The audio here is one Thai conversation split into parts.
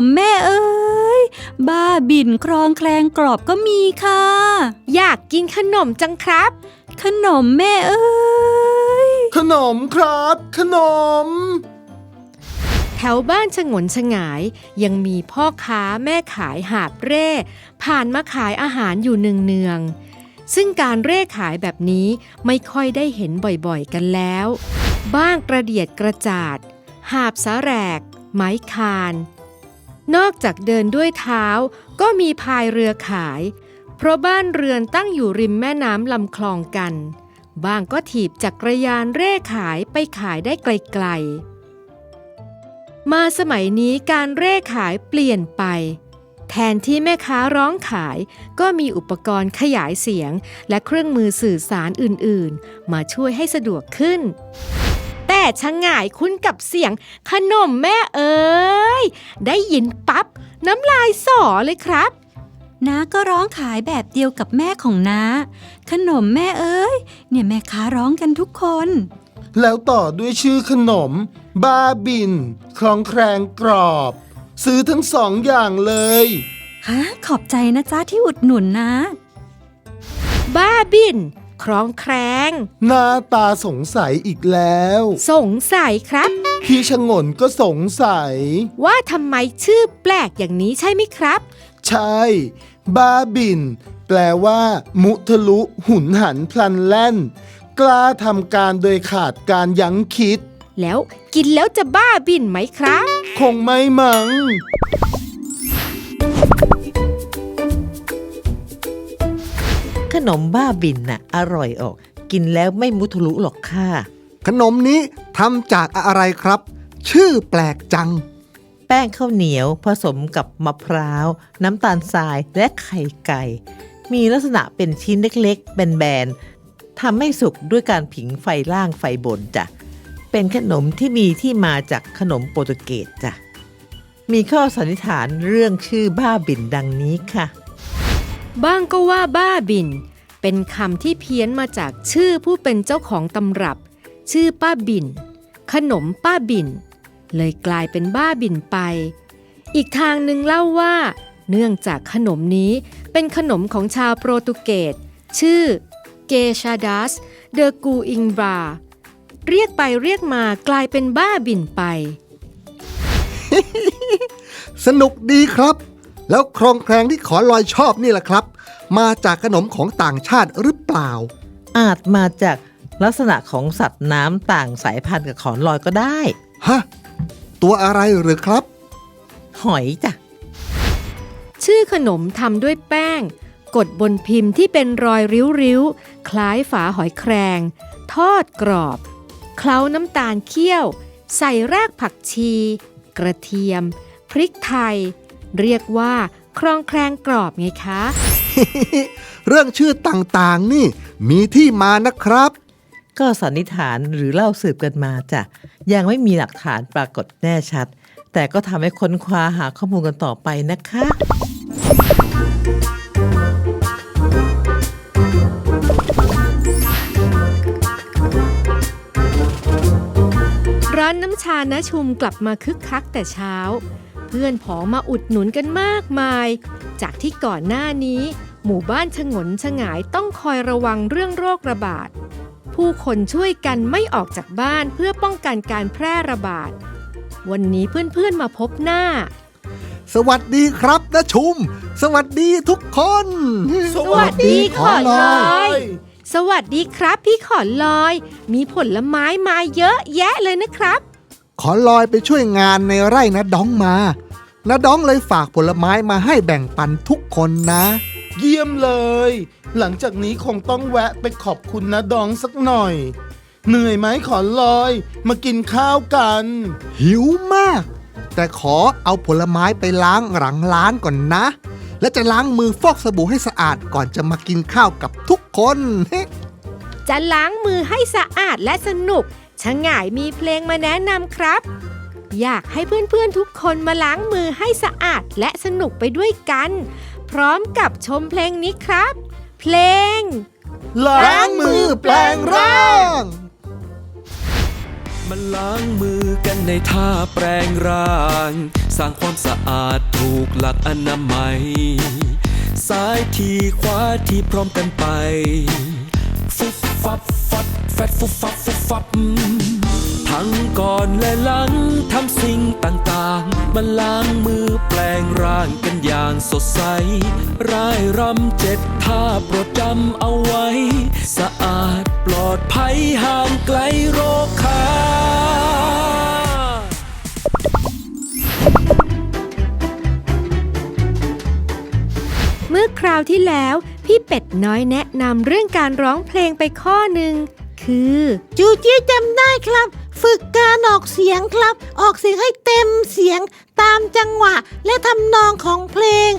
มแม่เอ๋ยบ้าบินครองแคลงกรอบก็มีค่ะ อยากกินขนมจังครับ ขนมแม่เอ๋ยขนมครับ ขนม แถวบ้านฉงนฉงาย ยังมีพ่อค้าแม่ขายหาบเร่ ผ่านมาขายอาหารอยู่เนืองๆซึ่งการเร่ขายแบบนี้ไม่ค่อยได้เห็นบ่อยๆกันแล้ว บ้างกระเดียดกระจาดหาบสาแหรก ไม้คาน นอกจากเดินด้วยเท้าก็มีพายเรือขาย เพราะบ้านเรือนตั้งอยู่ริมแม่น้ำลำคลองกัน บางก็ถีบจักรยานเร่ขายไปขายได้ไกลๆ มาสมัยนี้การเร่ขายเปลี่ยนไป แทนที่แม่ค้าร้องขายก็มีอุปกรณ์ขยายเสียง และเครื่องมือสื่อสารอื่นๆ มาช่วยให้สะดวกขึ้น แต่ชะง่ายคุ้นกับเสียงขนมแม่เอ๋ยได้ยินปั๊บน้ำลายสอเลยครับน้าก็ร้องขายแบบเดียวกับแม่ของน้า ขนมแม่เอ๋ยเนี่ยแม่ค้าร้องกันทุกคน แล้วต่อด้วยชื่อขนม บ้าบิน คลองแครงกรอบ ซื้อทั้งสองอย่างเลยฮะขอบใจนะจ๊ะที่อุดหนุนนะ บ้าบิน ครองแครงหน้าตาสงสัยอีกแล้ว สงสัยครับ พี่ชะงนก็สงสัย ว่าทำไมชื่อแปลกอย่างนี้ใช่ไหมครับ ใช่ บ้าบิน แปลว่า มุทะลุหุนหันพลันแล่น กล้าทำการโดยขาดการยั้งคิด แล้วกินแล้วจะบ้าบินไหมครับ คงไม่มัง้ง นมบ้าบินน่ะอร่อยออก กินแล้วไม่มุทะลุหรอกค่ะ ขนมนี้ทำจากอะไรครับ ชื่อแปลกจัง แป้งข้าวเหนียวผสมกับมะพร้าว น้ำตาลทรายและไข่ไก่ มีลักษณะเป็นชิ้นเล็กๆแบนๆทำให้สุกด้วยการผิงไฟล่างไฟบนจ้ะเป็นขนมที่มีที่มาจากขนมโปรตุเกสจ้ะมีข้อสันนิษฐานเรื่องชื่อบ้าบินดังนี้ค่ะ บ้างก็ว่าบ้าบิน เป็นคำที่เพี้ยนมาจากชื่อผู้เป็นเจ้าของตำรับ ชื่อป้าบิน ขนมป้าบิน เลยกลายเป็นบ้าบินไป อีกทางหนึ่งเล่าว่า เนื่องจากขนมนี้เป็นขนมของชาวโปรตุเกสชื่อเกชาดัสเดอกูอิงบาเรียกไปเรียกมากลายเป็นบ้าบินไป สนุกดีครับ แล้วครองแครงที่ขอลอยชอบนี่แหละครับ มาจากขนมของต่างชาติหรือเปล่า อาจมาจากลักษณะของสัตว์น้ำต่างสายพันธุ์กับขอนลอยก็ได้ ฮะ ตัวอะไรหรือครับ หอยจ้ะ ชื่อขนมทำด้วยแป้ง กดบนพิมพ์ที่เป็นรอยริ้วๆ คล้ายฝาหอยแครง ทอดกรอบ เคล้าน้ำตาลเคี่ยว ใส่รากผักชี กระเทียม พริกไทย เรียกว่าครองแครงกรอบไงคะ เรื่องชื่อต่างๆนี่มีที่มานะครับ ก็สันนิษฐานหรือเล่าสืบกันมาจ้ะยังไม่มีหลักฐานปรากฏแน่ชัด แต่ก็ทำให้ค้นคว้าหาข้อมูลกันต่อไปนะคะร้านน้ำชานะชุมกลับมาคึกคักแต่เช้า เพื่อนผองมาอุดหนุนกันมากมาย จากที่ก่อนหน้านี้ หมู่บ้านฉงนฉงายต้องคอยระวังเรื่องโรคระบาด ผู้คนช่วยกันไม่ออกจากบ้านเพื่อป้องกันการแพร่ระบาด วันนี้เพื่อนๆมาพบหน้า สวัสดีครับนะชุม สวัสดีทุกคน สวัสดีขอลอยยสวัสดีครับพี่ขอนลอย มีผลไม้มาเยอะแยะเลยนะครับ ขอลอยไปช่วยงานในไร่นะดองมานะดองเลยฝากผลไม้มาให้แบ่งปันทุกคนนะ เยี่ยมเลย หลังจากนี้คงต้องแวะไปขอบคุณนะดองสักหน่อย เหนื่อยไหมขอลอย มากินข้าวกัน หิวมาก แต่ขอเอาผลไม้ไปล้างหลังร้านก่อนนะ และจะล้างมือฟอกสบู่ให้สะอาดก่อนจะมากินข้าวกับทุกคนจะล้างมือให้สะอาดและสนุกชะง่ายมีเพลงมาแนะนำครับ อยากให้เพื่อนๆทุกคนมาล้างมือให้สะอาดและสนุกไปด้วยกัน ร้อมกับชมเพลงนี้ครับ เพลง ล้างมือแปลงร่างมาล้างมือกันในท่าแปลงร่าง สร้างความสะอาดถูกหลักอนามัย ซ้ายทีขวาทีพร้อมกันไป ฟุบฟับฟัดแฟดฟุบฟับฟุบฟับ ทั้งก่อนและหลังทำสิ่งต่างๆมาล้างมือแป ลงร่างกันอย่างสดใส ร่ายรำเจ็ดท่าโปรดจำเอาไว้ สะอาดปลอดภัยห่างไกลโรคคาเมื่อคราวที่แล้ว พี่เป็ดน้อยแนะนำเรื่องการร้องเพลงไปข้อหนึ่ง คือ จูจี้จำได้ครับ ฝึกการออกเสียงครับ ออกเสียงให้เต็มเสียงตามจังหวะ และทำนองของเพลง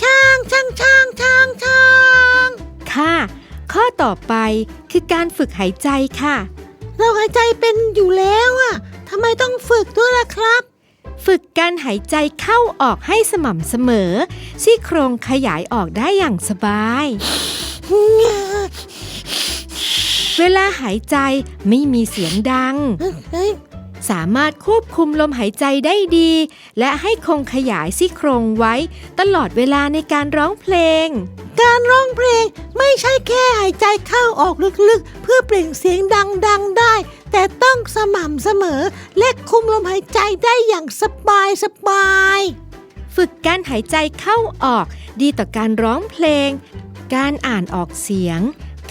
ช่างช่างช่างช่างช่างค่ะ ข้อต่อไปคือการฝึกหายใจค่ะ เราหายใจเป็นอยู่แล้วอะทำไมต้องฝึกด้วยล่ะครับ ฝึกการหายใจเข้าออกให้สม่ำเสมอ ซี่โครงขยายออกได้อย่างสบาย เวลาหายใจไม่มีเสียงดังเฮ้ยสามารถควบคุมลมหายใจได้ดี และให้คงขยายซี่โครงไว้ ตลอดเวลาในการร้องเพลง การร้องเพลงไม่ใช่แค่หายใจเข้าออกลึกๆ เพื่อเปล่งเสียงดังๆได้ แต่ต้องสม่ำเสมอ และคุมลมหายใจได้อย่างสบายสบายๆฝึกการหายใจเข้าออก ดีต่อการร้องเพลง การอ่านออกเสียง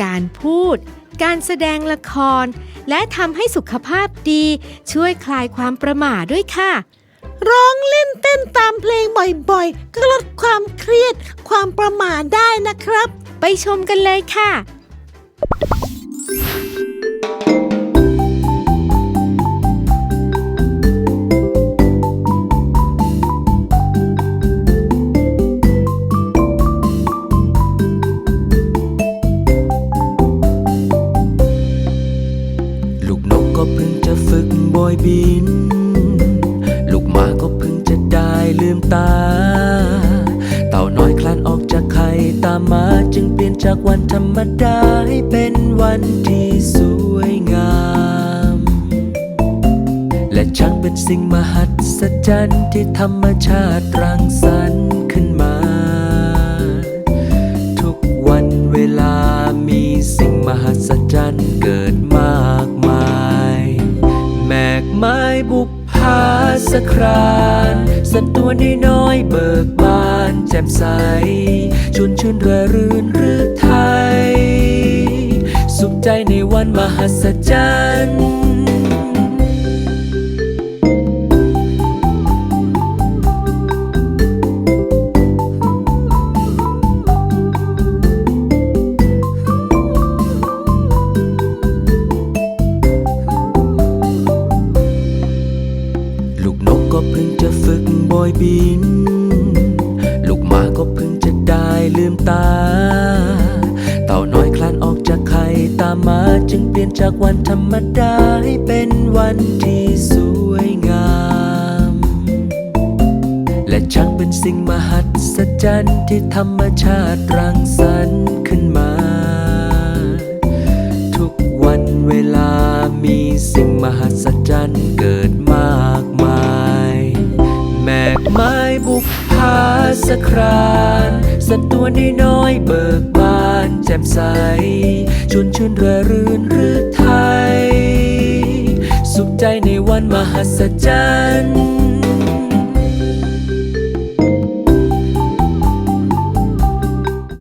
การพูด การแสดงละคร และทำให้สุขภาพดี ช่วยคลายความประหม่าด้วยค่ะ ร้องเล่นเต้นตามเพลงบ่อยๆ ก็ลดความเครียดความประหม่าได้นะครับ ไปชมกันเลยค่ะ กโบยบิน ลูกหมาก็เพิ่งจะได้ลืมตา เต่าน้อยคลานออกจากไข่ตามมาจึงเปลี่ยนจากวันธรรมดาให้เป็นวันที่สวยงาม และช่างเป็นสิ่งมหัศจรรย์ที่ธรรมชาติรังสรรค์ขึ้นมา ทุกวันเวลามีสิ่งมหัศจรรย์เกิดมา ครานสัตว์ตัวน้อยเบิกบานแจ่มใสชวนชื่นเรือรื่นรือไทย สุขใจในวันมหัศจรรย์ บิน ลูกหมาก็เพิ่งจะได้ลืมตา เต่าน้อยคลานออกจากไข่ตามมาจึงเปลี่ยนจากวันธรรมดาให้เป็นวันที่สวยงาม และช่างเป็นสิ่งมหัศจรรย์ที่ธรรมชาติรังสรรค์ขึ้นมาทุกวันเวลามีสิ่งมหัศจรรย์เกิดมา ไม้บุกพาสครานสัตว์ตัวน้อยเบิกบานแจ่มใสชวนชื่นเรือรื่นรือไทย สุขใจในวันมหัศจรรย์